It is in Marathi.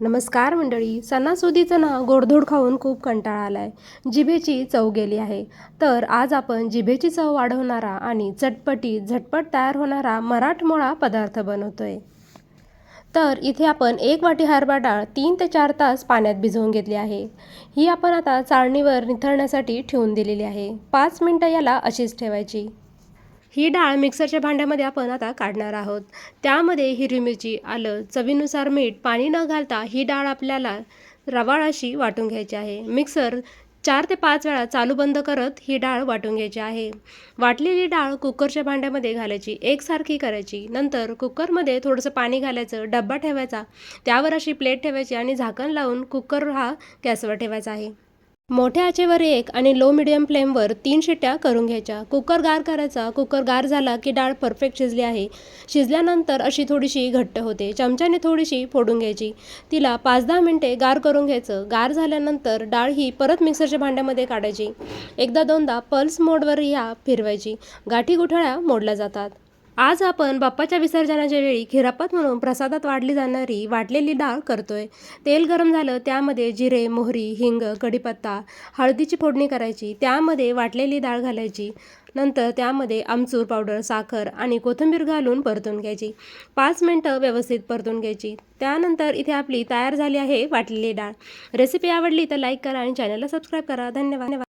नमस्कार मंडळी सणासुदीचं ना गोडधोड खाऊन खूप कंटाळा आला आहे जिभेची चव गेली आहे. तर आज आपण जिभेची चव वाढवणारा आणि चटपटी झटपट तयार होणारा मराठमोळा पदार्थ बनवतोय. तर इथे आपण एक वाटी हरभरा डाळ तीन ते चार तास पाण्यात भिजवून घेतली आहे. ही आपण आता चाळणीवर निथळण्यासाठी ठेवून दिलेली आहे. पाच मिनटं याला अशीच ठेवायची. ही डाळ मिक्सरच्या भांड्यामध्ये आपण आता काढणार आहोत. त्यामध्ये हिरवी मिरची आलं चवीनुसार मीठ पाणी न घालता ही डाळ आपल्याला रवाळ अशी वाटून घ्यायची आहे. मिक्सर चार ते पाच वेळा चालू बंद करत ही डाळ वाटून घ्यायची आहे. वाटलेली डाळ कुकरच्या भांड्यामध्ये घालायची एकसारखी करायची. नंतर कुकरमध्ये थोडंसं पाणी घालायचं डब्बा ठेवायचा. त्यावर अशी प्लेट ठेवायची आणि झाकण लावून कुकर हा गॅसवर ठेवायचा आहे. मोठ्या आचेवर एक आणि लो मिडियम फ्लेमवर तीन शिट्ट्या करून घ्यायच्या. कुकर गार करायचा. कुकर गार झाला की डाळ परफेक्ट शिजली आहे. शिजल्यानंतर अशी थोडीशी घट्ट होते. चमच्याने थोडीशी फोडून घ्यायची. तिला पाच दहा मिनटे गार करून घ्यायचं. गार झाल्यानंतर डाळ ही परत मिक्सरच्या भांड्यामध्ये काढायची. एकदा दोनदा पल्स मोडवर ह्या फिरवायची. गाठी गुठळ्या मोडल्या जातात. आज आपण बाप्पाच्या विसर्जनाच्या वेळी खिरापत म्हणून प्रसादात वाढली जाणारी वाटलेली डाळ करतोय. तेल गरम झालं त्यामध्ये जिरे मोहरी हिंग कढीपत्ता हळदीची फोडणी करायची त्यामध्ये वाटलेली डाळ घालायची. नंतर त्यामध्ये आमचूर पावडर साखर आणि कोथिंबीर घालून परतून घ्यायची. पाच मिनटं व्यवस्थित परतून घ्यायची. त्यानंतर इथे आपली तयार झाली आहे वाटलेली डाळ. रेसिपी आवडली तर लाईक करा आणि चॅनलला सबस्क्राईब करा. धन्यवाद.